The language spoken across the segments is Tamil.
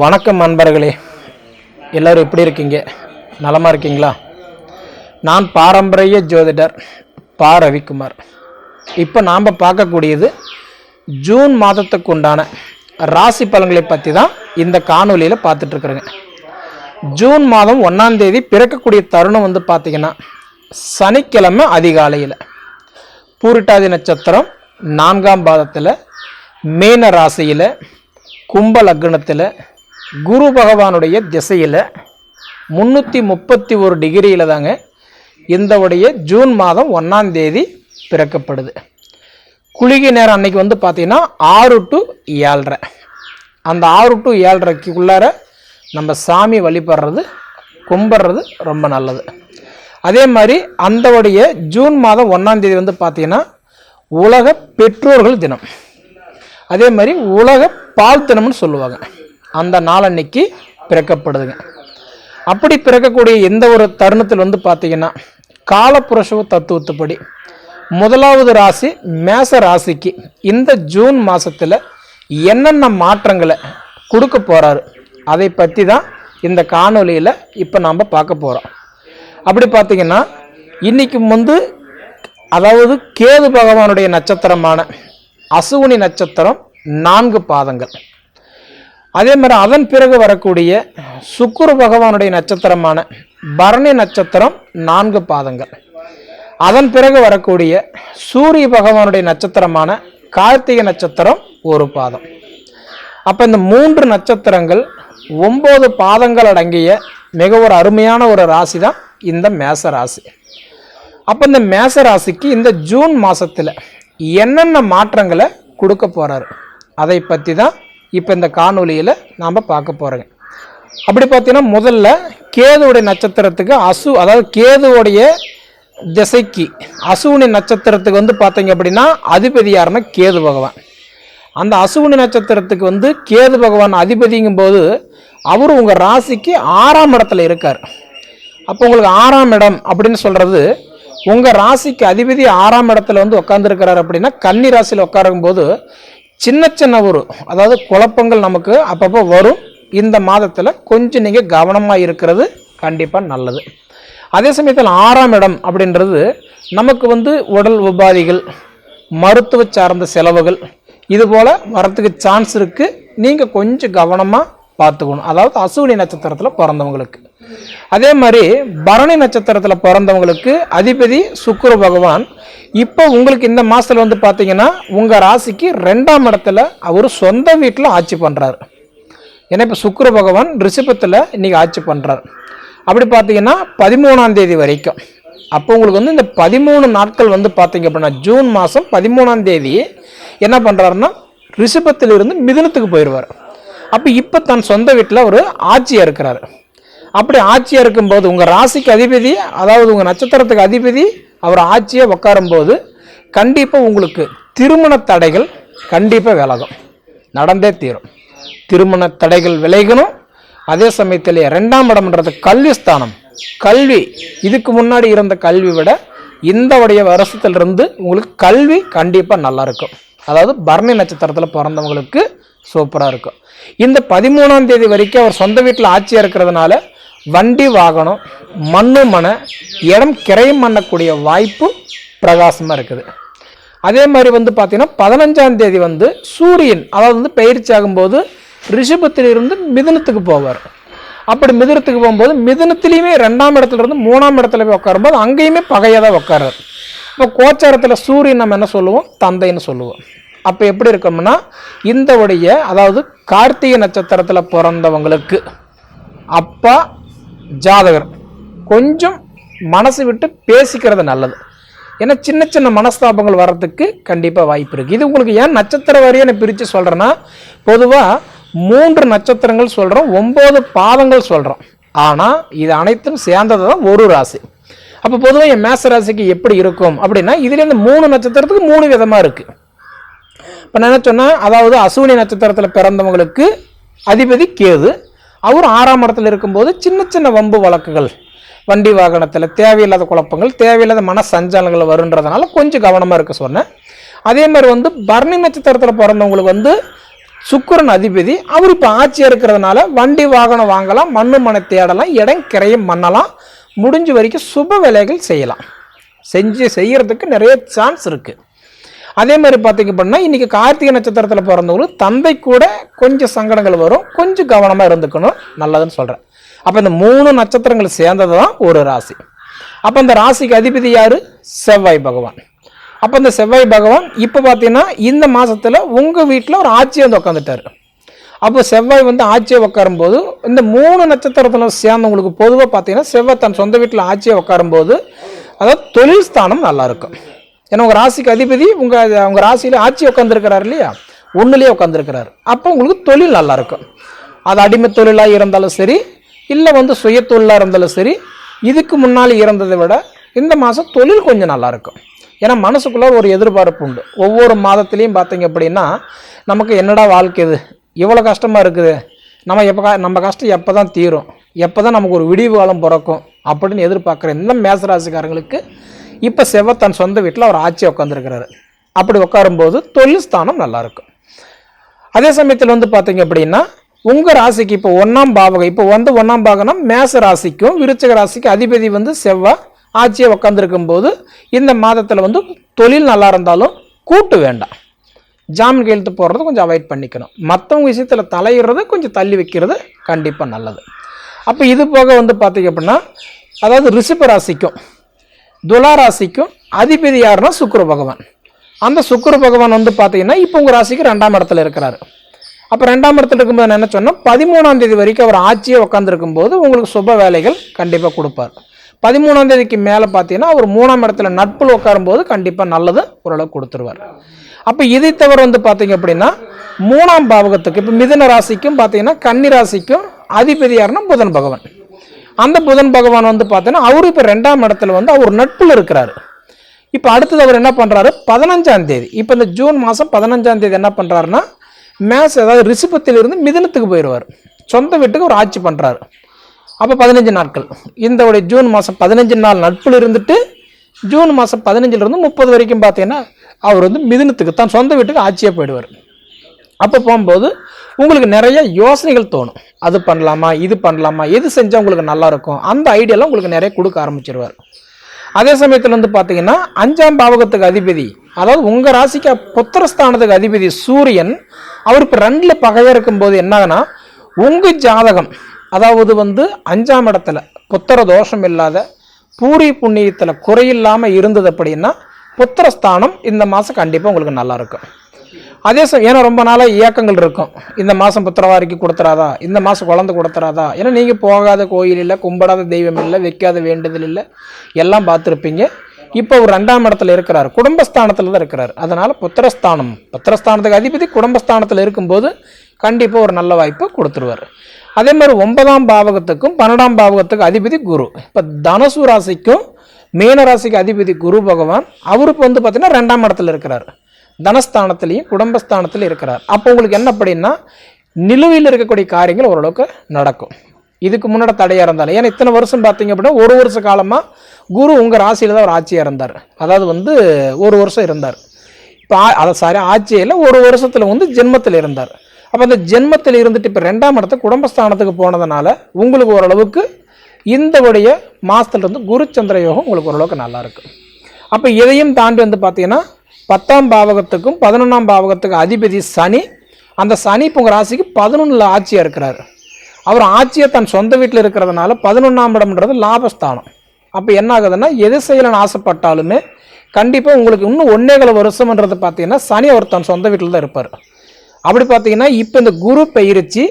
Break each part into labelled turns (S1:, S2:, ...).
S1: வணக்கம் நண்பர்களே. எல்லோரும் எப்படி இருக்கீங்க? நலமாக இருக்கீங்களா? நான் பாரம்பரிய ஜோதிடர் பா. ரவிக்குமார். இப்போ நாம் பார்க்கக்கூடியது ஜூன் மாதத்துக்கு உண்டான ராசி பலன்களை பற்றி தான் இந்த காணொலியில் பார்த்துட்ருக்குறேங்க ஜூன் மாதம் ஒன்றாம் தேதி பிறக்கக்கூடிய தருணம் வந்து பார்த்திங்கன்னா சனிக்கிழமை அதிகாலையில். பூரிட்டாதி நட்சத்திரம் நான்காம் பாதத்தில் மீன ராசியில் கும்ப லக்னத்தில் குரு பகவானுடைய திசையில் முந்நூற்றி முப்பத்தி ஒரு டிகிரியில் தாங்க இந்தவுடைய ஜூன் மாதம் ஒன்றாம் தேதி பிறக்கப்படுது. குளிகை நேரம் அன்னைக்கு வந்து பார்த்தீங்கன்னா ஆறு டு ஏழரை. அந்த ஆறு டு ஏழரைக்கு உள்ளார நம்ம சாமி வழிபடுறது கும்பிட்றது ரொம்ப நல்லது. அதே மாதிரி அந்தவுடைய ஜூன் மாதம் ஒன்றாம் தேதி வந்து பார்த்தீங்கன்னா உலக பெற்றோர்கள் தினம். அதே மாதிரி உலக பால் தினம்னு சொல்லுவாங்க. அந்த நாளன்னைக்கு பிறக்கப்படுதுங்க. அப்படி பிறக்கக்கூடிய எந்த ஒரு தருணத்தில் வந்து பார்த்தீங்கன்னா காலப்புரசவ தத்துவத்துப்படி முதலாவது ராசி மேச ராசிக்கு இந்த ஜூன் மாதத்தில் என்னென்ன மாற்றங்களை கொடுக்க போகிறாரு அதை பற்றி தான் இந்த காணொலியில் இப்போ நாம் பார்க்க போகிறோம் அப்படி பார்த்தீங்கன்னா இன்றைக்கு வந்து அதாவது கேது பகவானுடைய நட்சத்திரமான அசுவினி நட்சத்திரம் நான்கு பாதங்கள். அதே மாதிரி அதன் பிறகு வரக்கூடிய சுக்குரு பகவானுடைய நட்சத்திரமான பரணி நட்சத்திரம் நான்கு பாதங்கள். அதன் பிறகு வரக்கூடிய சூரிய பகவானுடைய நட்சத்திரமான கார்த்திகை நட்சத்திரம் ஒரு பாதம். அப்போ இந்த மூன்று நட்சத்திரங்கள் ஒம்பது பாதங்கள் அடங்கிய மிக ஒரு அருமையான ஒரு ராசி தான் இந்த மேச ராசி. அப்போ இந்த மேச ராசிக்கு இந்த ஜூன் மாதத்தில் என்னென்ன மாற்றங்களை கொடுக்க போகிறாரு அதை பற்றி தான் இப்போ இந்த காணொலியில் நாம் பார்க்க போகிறோங்க அப்படி பார்த்தீங்கன்னா முதல்ல கேதுவுடைய நட்சத்திரத்துக்கு அசு அதாவது கேதுவுடைய திசைக்கு அசுவினி நட்சத்திரத்துக்கு வந்து பார்த்தீங்க அப்படின்னா அதிபதி யாருன்னா கேது பகவான். அந்த அசுவினி நட்சத்திரத்துக்கு வந்து கேது பகவான் அதிபதிங்கும் போது அவர் உங்கள் ராசிக்கு ஆறாம் இடத்துல இருக்கார். அப்போ உங்களுக்கு ஆறாம் இடம் அப்படின்னு சொல்கிறது உங்கள் ராசிக்கு அதிபதி ஆறாம் இடத்துல வந்து உட்காந்துருக்கிறார் அப்படின்னா கன்னி ராசியில் உட்காரும்போது சின்ன சின்ன ஒரு அதாவது குழப்பங்கள் நமக்கு அப்பப்போ வரும். இந்த மாதத்தில் கொஞ்சம் நீங்கள் கவனமாக இருக்கிறது கண்டிப்பாக நல்லது. அதே சமயத்தில் ஆறாம் இடம் அப்படின்றது நமக்கு வந்து உடல் உபாதிகள் மருத்துவ சார்ந்த செலவுகள் இது போல் வரத்துக்கு சான்ஸ் இருக்குது நீங்கள் கொஞ்சம் கவனமாக பார்த்துக்கணும். அதாவது அசுவினி நட்சத்திரத்தில் பிறந்தவங்களுக்கு. அதே மாதிரி பரணி நட்சத்திரத்தில் பிறந்தவங்களுக்கு அதிபதி சுக்குரு பகவான். இப்போ உங்களுக்கு இந்த மாதத்தில் வந்து பார்த்தீங்கன்னா உங்கள் ராசிக்கு ரெண்டாம் இடத்துல அவர் சொந்த வீட்டில் ஆட்சி பண்ணுறாரு ஏன்னா இப்போ சுக்குரு பகவான் ரிஷபத்தில் இன்றைக்கி ஆட்சி பண்ணுறார் அப்படி பார்த்தீங்கன்னா பதிமூணாம் தேதி வரைக்கும். அப்போ உங்களுக்கு வந்து இந்த பதிமூணு நாட்கள் வந்து பார்த்தீங்க அப்படின்னா ஜூன் மாதம் பதிமூணாம் தேதி என்ன பண்ணுறாருன்னா ரிஷபத்திலிருந்து மிதுனத்துக்கு போயிடுவார் அப்போ இப்போ தன் சொந்த வீட்டில் ஒரு ஆட்சியாக இருக்கிறாரு. அப்படி ஆட்சியாக இருக்கும்போது உங்கள் ராசிக்கு அதிபதி அதாவது உங்கள் நட்சத்திரத்துக்கு அதிபதி அவர் ஆட்சியை உட்காரும்போது கண்டிப்பாக உங்களுக்கு திருமண தடைகள் கண்டிப்பாக விலகும். நடந்தே தீரும். திருமண தடைகள் விலகணும். அதே சமயத்தில் ரெண்டாம் இடம்ன்றது கல்வி ஸ்தானம். கல்வி இதுக்கு முன்னாடி இருந்த கல்வி விட இந்த உடைய வருஷத்திலிருந்து உங்களுக்கு கல்வி கண்டிப்பாக நல்லா இருக்கும். அதாவது பரணி நட்சத்திரத்தில் பிறந்தவங்களுக்கு சூப்பராக இருக்கும். இந்த பதிமூணாம் தேதி வரைக்கும் அவர் சொந்த வீட்டில் ஆட்சியாக இருக்கிறதுனால வண்டி வாகனம் மண்ணு மன இடம் கிரையம் பண்ணக்கூடிய வாய்ப்பு பிரகாசமாக இருக்குது. அதே மாதிரி வந்து பார்த்தீங்கன்னா பதினஞ்சாம் தேதி வந்து சூரியன் அதாவது வந்து பயிற்சி ஆகும்போது ரிஷபத்திலிருந்து மிதனத்துக்கு போவார். அப்படி மிதனத்துக்கு போகும்போது மிதனத்துலேயுமே ரெண்டாம் இடத்துல இருந்து மூணாம் இடத்துல போய் உட்காரும்போது அங்கேயுமே பகையாக தான் உட்காரார் இப்போ கோச்சாரத்தில் சூரியன் நம்ம என்ன சொல்லுவோம்? தந்தைன்னு சொல்லுவோம். அப்போ எப்படி இருக்கோம்னா இந்த உடைய அதாவது கார்த்திகை நட்சத்திரத்தில் பிறந்தவங்களுக்கு அப்பா ஜாதகர் கொஞ்சம் மனசு விட்டு பேசிக்கிறது நல்லது. ஏன்னா சின்ன சின்ன மனஸ்தாபங்கள் வர்றதுக்கு கண்டிப்பாக வாய்ப்பு இருக்குது இது உங்களுக்கு ஏன் நட்சத்திர வாரியாக நான் பிரித்து சொல்கிறேன்னா பொதுவாக மூன்று நட்சத்திரங்கள் சொல்கிறோம் ஒம்பது பாதங்கள் சொல்கிறோம் ஆனால் இது அனைத்தும் சேர்ந்தது தான் ஒரு ராசி. அப்போ பொதுவாக என் மேச ராசிக்கு எப்படி இருக்கும் அப்படின்னா இதுலேருந்து மூணு நட்சத்திரத்துக்கு மூணு விதமாக இருக்குது இப்போ நான் என்ன சொன்னேன்? அதாவது அசுவினி நட்சத்திரத்தில் பிறந்தவங்களுக்கு அதிபதி கேது அவர் ஆறாம் இடத்துல இருக்கும்போது சின்ன சின்ன வம்பு வழக்குகள். வண்டி வாகனத்தில் தேவையில்லாத குழப்பங்கள் தேவையில்லாத மன சஞ்சலங்கள் வருன்றதுனால கொஞ்சம் கவனமாக இருக்க சொன்னேன். அதே மாதிரி வந்து பரணி நட்சத்திரத்தில் பிறந்தவங்களுக்கு வந்து சுக்கரன் அதிபதி அவர் இப்போ ஆட்சியாக இருக்கிறதுனால வண்டி வாகனம் வாங்கலாம் மண்ணு மனை தேடலாம் இடம் கிரையும் பண்ணலாம் முடிஞ்ச வரைக்கும் சுப வேலைகள் செய்யலாம். செஞ்சு செய்கிறதுக்கு நிறைய சான்ஸ் இருக்குது அதே மாதிரி பார்த்தீங்க அப்படின்னா இன்றைக்கி கார்த்திகை நட்சத்திரத்தில் பிறந்தவங்களுக்கு தந்தை கூட கொஞ்சம் சங்கடங்கள் வரும். கொஞ்சம் கவனமாக இருந்துக்கணும். நல்லதுன்னு சொல்கிறேன் அப்போ இந்த மூணு நட்சத்திரங்கள் சேர்ந்தது தான் ஒரு ராசி. அப்போ இந்த ராசிக்கு அதிபதி யார்? செவ்வாய் பகவான். அப்போ இந்த செவ்வாய் பகவான் இப்போ பார்த்தீங்கன்னா இந்த மாதத்தில் உங்கள் வீட்டில் ஒரு ஆட்சியை வந்து உட்காந்துட்டாரு அப்போ செவ்வாய் வந்து ஆட்சியை உட்காரும்போது இந்த மூணு நட்சத்திரத்தில் சேர்ந்தவங்களுக்கு பொதுவாக பார்த்தீங்கன்னா செவ்வாய் தன் சொந்த வீட்டில் ஆட்சியை உட்காரும்போது அதாவது தொழில் ஸ்தானம் நல்லாயிருக்கும் ஏன்னா உங்கள் ராசிக்கு அதிபதி உங்கள் உங்கள் ராசியில் ஆட்சி உட்காந்துருக்கிறார் இல்லையா? ஒன்றுலேயே உட்காந்துருக்கிறார் அப்போ உங்களுக்கு தொழில் நல்லா இருக்கும். அது அடிமை தொழிலாக இருந்தாலும் சரி இல்லை வந்து சுய தொழிலாக இருந்தாலும் சரி இதுக்கு முன்னால் இருந்ததை விட இந்த மாதம் தொழில் கொஞ்சம் நல்லா இருக்கும். ஏன்னா மனசுக்குள்ளே ஒரு எதிர்பார்ப்பு உண்டு. ஒவ்வொரு மாதத்துலேயும் பார்த்தீங்க அப்படின்னா நமக்கு என்னடா வாழ்க்கை இது? இவ்வளோ கஷ்டமாக இருக்குது. நம்ம எப்போ நம்ம கஷ்டம் எப்போ தான் தீரும்? எப்போ தான் நமக்கு ஒரு விடிவு காலம் பிறக்கும்? அப்படின்னு எதிர்பார்க்குற இந்த மேசராசிக்காரங்களுக்கு இப்போ செவ்வாய் தன் சொந்த வீட்டில் அவர் ஆட்சி உட்காந்துருக்கிறாரு அப்படி உட்காரும்போது தொழில் ஸ்தானம் நல்லாயிருக்கும் அதே சமயத்தில் வந்து பார்த்தீங்க அப்படின்னா உங்கள் ராசிக்கு இப்போ ஒன்றாம் பாவகம் இப்போ வந்து ஒன்றாம் பாகனம் மேச ராசிக்கும் விருச்சக ராசிக்கும் அதிபதி வந்து செவ்வாய் ஆட்சியை உட்காந்துருக்கும் போது இந்த மாதத்தில் வந்து தொழில் நல்லா இருந்தாலும் கூட்டு வேண்டாம். ஜாமீன் கையெழுத்து போடுறது கொஞ்சம் அவாய்ட் பண்ணிக்கணும். மற்றவங்க விஷயத்தில் தலையிடுறது கொஞ்சம் தள்ளி வைக்கிறது கண்டிப்பாக நல்லது. அப்போ இது போக வந்து பார்த்தீங்க அப்படின்னா அதாவது ரிஷப ராசிக்கும். துலா ராசிக்கும் அதிபதி யாருன்னா சுக்கர பகவான். அந்த சுக்கர பகவான் வந்து பார்த்தீங்கன்னா இப்போ உங்கள் ராசிக்கு ரெண்டாம் இடத்துல இருக்கிறாரு. அப்போ ரெண்டாம் இடத்துல இருக்கும்போது என்ன சொன்னால் பதிமூணாம் தேதி வரைக்கும் அவர் ஆட்சியே உட்காந்துருக்கும் போது உங்களுக்கு சுப வேலைகள் கண்டிப்பாக கொடுப்பார். பதிமூணாம் தேதிக்கு மேலே பார்த்தீங்கன்னா அவர் மூணாம் இடத்துல நட்பில் உட்காரும்போது கண்டிப்பாக நல்லது ஓரளவு கொடுத்துருவார். அப்போ இதை தவிர வந்து பார்த்தீங்க அப்படின்னா மூணாம் பாவகத்துக்கு இப்போ மிதுன ராசிக்கும் பார்த்தீங்கன்னா கன்னி ராசிக்கும் அதிபதி யாருன்னா புதன் பகவான். அந்த புதன் பகவான் வந்து பார்த்தோன்னா அவர் இப்போ ரெண்டாம் இடத்துல வந்து அவர் நட்பில் இருக்கிறாரு. இப்போ அடுத்தது அவர் என்ன பண்ணுறாரு பதினஞ்சாம் தேதி. இப்போ இந்த ஜூன் மாதம் பதினஞ்சாம் தேதி என்ன பண்ணுறாருன்னா மேஸ் அதாவது ரிஷபத்திலிருந்து மிதனத்துக்கு போயிடுவார். சொந்த வீட்டுக்கு ஒரு ஆட்சி பண்ணுறாரு அப்போ பதினஞ்சு நாட்கள். இந்த உடைய ஜூன் மாதம் பதினஞ்சு நாள் நட்பில் இருந்துட்டு ஜூன் மாதம் பதினஞ்சிலிருந்து முப்பது வரைக்கும் பார்த்தீங்கன்னா அவர் வந்து மிதுனத்துக்கு தான் சொந்த வீட்டுக்கு ஆட்சியாக போயிடுவார். அப்போ போகும்போது உங்களுக்கு நிறைய யோசனைகள் தோணும். அது பண்ணலாமா இது பண்ணலாமா எது செஞ்சால் உங்களுக்கு நல்லாயிருக்கும் அந்த ஐடியாலாம் உங்களுக்கு நிறைய கொடுக்க ஆரம்பிச்சிருவார். அதே சமயத்தில் வந்து பார்த்தீங்கன்னா அஞ்சாம் பாவகத்துக்கு அதிபதி அதாவது உங்கள் ராசிக்கு புத்திரஸ்தானத்துக்கு அதிபதி சூரியன் அவர் இப்போ ரெண்டில் பகையாக இருக்கும்போது என்னாகனா உங்கள் ஜாதகம் அதாவது வந்து அஞ்சாம் இடத்துல புத்திர தோஷம் இல்லாத பூரி புண்ணியத்தில் குறையில்லாமல் இருந்தது அப்படின்னா புத்திரஸ்தானம் இந்த மாதம் கண்டிப்பாக உங்களுக்கு நல்லாயிருக்கும் அதே சமயம் ஏன்னா ரொம்ப நாளாக இயக்கங்கள் இருக்கும். இந்த மாதம் புத்திரவாரிக்கு கொடுத்துறாதா? இந்த மாதம் குழந்தை கொடுத்துறாதா? ஏன்னா நீங்கள் போகாத கோயில் இல்லை கும்பிடாத தெய்வம் இல்லை வைக்காத வேண்டுதல் இல்லை எல்லாம் பார்த்துருப்பீங்க. இப்போ ஒரு ரெண்டாம் இடத்துல இருக்கிறார். குடும்பஸ்தானத்தில் தான் இருக்கிறார். அதனால் புத்திரஸ்தானம் புத்திரஸ்தானத்துக்கு அதிபதி குடும்பஸ்தானத்தில் இருக்கும்போது கண்டிப்பாக ஒரு நல்ல வாய்ப்பு கொடுத்துருவார். அதே மாதிரி ஒன்பதாம் பாவகத்துக்கும் பன்னெண்டாம் பாவகத்துக்கும் அதிபதி குரு. இப்போ தனுசு ராசிக்கும் மீன ராசிக்கு அதிபதி குரு பகவான் அவருக்கு வந்து பார்த்தீங்கன்னா ரெண்டாம் இடத்துல இருக்கிறார். தனஸ்தானத்திலையும் குடும்பஸ்தானத்திலையும் இருக்கிறார். அப்போ உங்களுக்கு என்ன அப்படின்னா நிலுவையில் இருக்கக்கூடிய காரியங்கள் ஓரளவுக்கு நடக்கும். இதுக்கு முன்னாடி தடையாக இருந்தாலும் ஏன்னா இத்தனை வருஷம் பார்த்தீங்க அப்படின்னா ஒரு வருஷ காலமாக குரு உங்கள் ராசியில் தான் ஒரு ஆட்சியாக இருந்தார். அதாவது வந்து ஒரு வருஷம் இருந்தார். இப்போ அதை சாரி ஆட்சியில் ஒரு வருஷத்தில் வந்து ஜென்மத்தில் இருந்தார். அப்போ அந்த ஜென்மத்தில் இருந்துட்டு இப்போ ரெண்டாம் இடத்த குடும்பஸ்தானத்துக்கு போனதுனால உங்களுக்கு ஓரளவுக்கு இந்த உடைய மாதத்துலேருந்து குரு சந்திர யோகம் உங்களுக்கு ஓரளவுக்கு நல்லாயிருக்கும் அப்போ இதையும் தாண்டி வந்து பார்த்தீங்கன்னா பத்தாம் பாவகத்துக்கும் பதினொன்றாம் பாவகத்துக்கும் அதிபதி சனி. அந்த சனி இப்போ உங்கள் ராசிக்கு பதினொன்றில் ஆட்சியாக இருக்கிறார். அவர் ஆட்சியை தன் சொந்த வீட்டில் இருக்கிறதுனால பதினொன்றாம் இடம்ன்றது லாபஸ்தானம். அப்போ என்ன ஆகுதுன்னா எது செய்யலன்னு ஆசைப்பட்டாலுமே கண்டிப்பாக உங்களுக்கு இன்னும் ஒன்னேகால வருஷம்ன்றது பார்த்தீங்கன்னா சனி அவர் தன் சொந்த வீட்டில் தான் இருப்பார். அப்படி பார்த்தீங்கன்னா இப்போ இந்த குரு பயிற்சி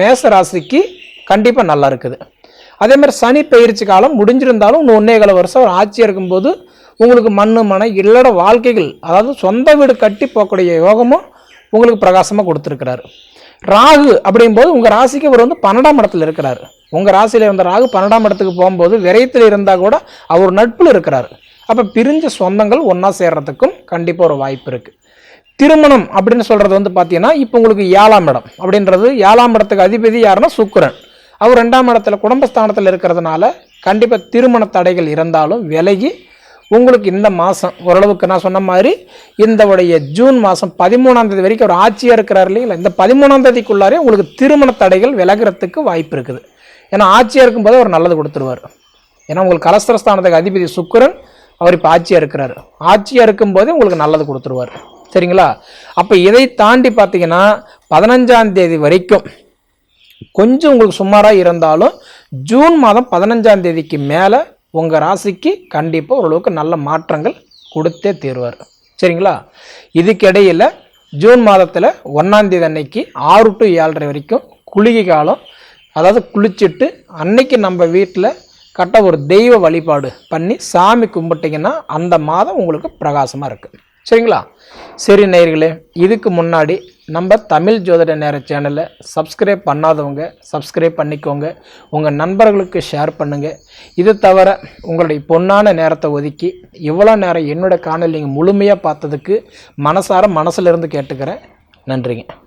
S1: மேச ராசிக்கு கண்டிப்பாக நல்லா இருக்குது. அதே மாதிரி சனி பயிற்சி காலம் முடிஞ்சிருந்தாலும் இன்னும் ஒன்னே வருஷம் அவர் ஆட்சியாக இருக்கும்போது உங்களுக்கு மண்ணு மனை இல்லட வாழ்க்கைகள் அதாவது சொந்த வீடு கட்டி போகக்கூடிய யோகமும் உங்களுக்கு பிரகாசமாக கொடுத்துருக்கிறார். ராகு அப்படிங்கும்போது உங்கள் ராசிக்கு அவர் வந்து பன்னெண்டாம் இடத்துல இருக்கிறார். உங்கள் ராசியில் இருந்த ராகு பன்னெண்டாம் இடத்துக்கு போகும்போது விரயத்தில் இருந்தால் கூட அவர் நட்பில் இருக்கிறார். அப்போ பிரிஞ்ச சொந்தங்கள் ஒன்றா சேர்றதுக்கும் கண்டிப்பாக ஒரு வாய்ப்பு இருக்குது திருமணம் அப்படின்னு சொல்கிறது வந்து பார்த்தீங்கன்னா இப்போ உங்களுக்கு ஏழாம் இடம் அப்படின்றது ஏழாம் இடத்துக்கு அதிபதி யாருன்னா சுக்கரன். அவர் ரெண்டாம் இடத்துல குடும்பஸ்தானத்தில் இருக்கிறதுனால கண்டிப்பாக திருமண தடைகள் இருந்தாலும் விலகி உங்களுக்கு இந்த மாதம் ஓரளவுக்கு நான் சொன்ன மாதிரி இந்த உடைய ஜூன் மாதம் பதிமூணாம் தேதி வரைக்கும் அவர் ஆட்சியாக இருக்கிறார் இல்லைங்களா? இந்த பதிமூணாம் தேதிக்குள்ளாரே உங்களுக்கு திருமண தடைகள் விலகிறதுக்கு வாய்ப்பு இருக்குது. ஏன்னா ஆட்சியாக இருக்கும்போது அவர் நல்லது கொடுத்துருவார். ஏன்னா உங்களுக்கு கலஸ்திரஸ்தானத்துக்கு அதிபதி சுக்கிரன் அவர் இப்போ ஆட்சியாக இருக்கிறார். ஆட்சியாக இருக்கும்போதே உங்களுக்கு நல்லது கொடுத்துருவார். சரிங்களா? அப்போ இதை தாண்டி பார்த்தீங்கன்னா பதினஞ்சாம் தேதி வரைக்கும் கொஞ்சம் உங்களுக்கு சுமாராக இருந்தாலும் ஜூன் மாதம் பதினஞ்சாம் தேதிக்கு மேலே உங்கள் ராசிக்கு கண்டிப்பாக ஓரளவுக்கு நல்ல மாற்றங்கள் கொடுத்தே தீருவார். சரிங்களா? இதுக்கிடையில் ஜூன் மாதத்தில் ஒன்றாந்தேதி அன்னைக்கு ஆறு டு ஏழரை வரைக்கும் குளிகை காலம். அதாவது குளிச்சுட்டு அன்னைக்கு நம்ம வீட்டில் கட்ட ஒரு தெய்வ வழிபாடு பண்ணி சாமி கும்பிட்டிங்கன்னா அந்த மாதம் உங்களுக்கு பிரகாசமாக இருக்குது சரிங்களா? சரி நேயர்களே இதுக்கு முன்னாடி நம்ம தமிழ் ஜோதிட நேர சேனலை சப்ஸ்கிரைப் பண்ணாதவங்க சப்ஸ்கிரைப் பண்ணிக்கோங்க. உங்கள் நண்பர்களுக்கு ஷேர் பண்ணுங்கள் இது தவிர உங்களுடைய பொன்னான நேரத்தை ஒதுக்கி இவ்வளோ நேரம் என்னோட காணொலி நீங்கள் முழுமையாக பார்த்ததுக்கு மனசார மனசிலிருந்து கேட்டுக்கிறேன். நன்றிங்க.